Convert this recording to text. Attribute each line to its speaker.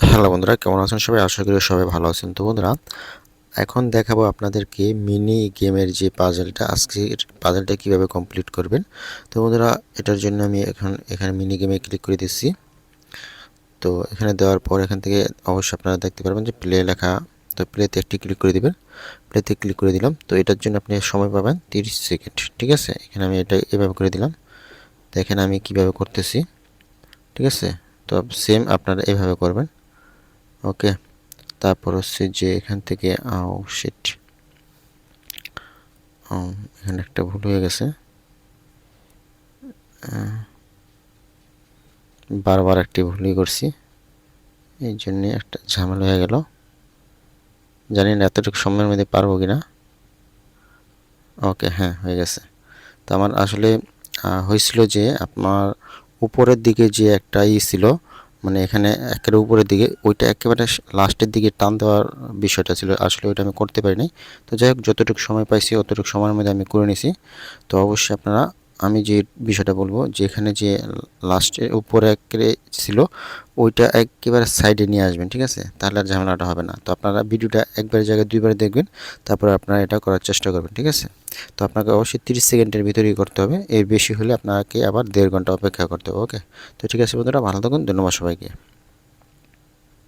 Speaker 1: Hello বন্ধুরা, কেমন আছেন সবাই? আশা করি সবাই ভালো আছেন। তো বন্ধুরা, এখন দেখাবো আপনাদেরকে মিনি গেমের যে পাজলটা আজকের পাজলটা কীভাবে কমপ্লিট করবেন। তো বন্ধুরা, এটার জন্য আমি এখন এখানে মিনি গেমে ক্লিক করে দিচ্ছি। তো এখানে দেওয়ার পর এখান থেকে অবশ্যই আপনারা দেখতে পারবেন যে প্লে লেখা, তো প্লেতে একটি ক্লিক করে দিবেন। প্লেতে ক্লিক করে দিলাম। তো এটার জন্য আপনি সময় পাবেন তিরিশ সেকেন্ড ঠিক আছে? এখানে আমি এটা এভাবে করে দিলাম। দেখেন আমি কীভাবে করতেছি, ঠিক আছে? তো সেম আপনারা এভাবে করবেন। ওকে, তারপর হচ্ছে যে এখান থেকে, আও শিট এখানে একটা ভুল হয়ে গেছে। বারবার একটি ভুলই করছি। এই জন্যে একটা ঝামেলা হয়ে গেল। জানি না এতটুকু সময়ের মধ্যে পারব কি না ওকে হ্যাঁ হয়ে গেছে। তো আমার আসলে হয়েছিল যে, আপনার উপরের দিকে যে একটা ই ছিল মানে এখানে একেবারে উপরের দিকে, ওইটা একেবারে লাস্টের দিকে টান দেওয়ার বিষয়টা ছিল, আসলে ওইটা আমি করতে পারিনি। তো যাই হোক, যতটুকু সময় পাইছি, অতটুকু সময়ের মধ্যে আমি করে নিছি। তো অবশ্যই আপনারা, আমি যে বিষয়টা বলব যে এখানে যে লাস্টে উপরে একেবারে ছিল, ওইটা একেবারে সাইডে নিয়ে আসবেন, ঠিক আছে? তাহলে আর ঝামেলাটা হবে না। তো আপনারা ভিডিওটা একবার জায়গায় দুইবার দেখবেন, তারপরে আপনারা এটা করার চেষ্টা করবেন, ঠিক আছে? তো আপনাকে অবশ্যই তিরিশ সেকেন্ডের ভিতরেই করতে হবে। এর বেশি হলে আপনাকে আবার দেড় ঘণ্টা অপেক্ষা করতে হবে, ওকে? তো ঠিক আছে বন্ধুরা, ভালো থাকুন, ধন্যবাদ সবাইকে।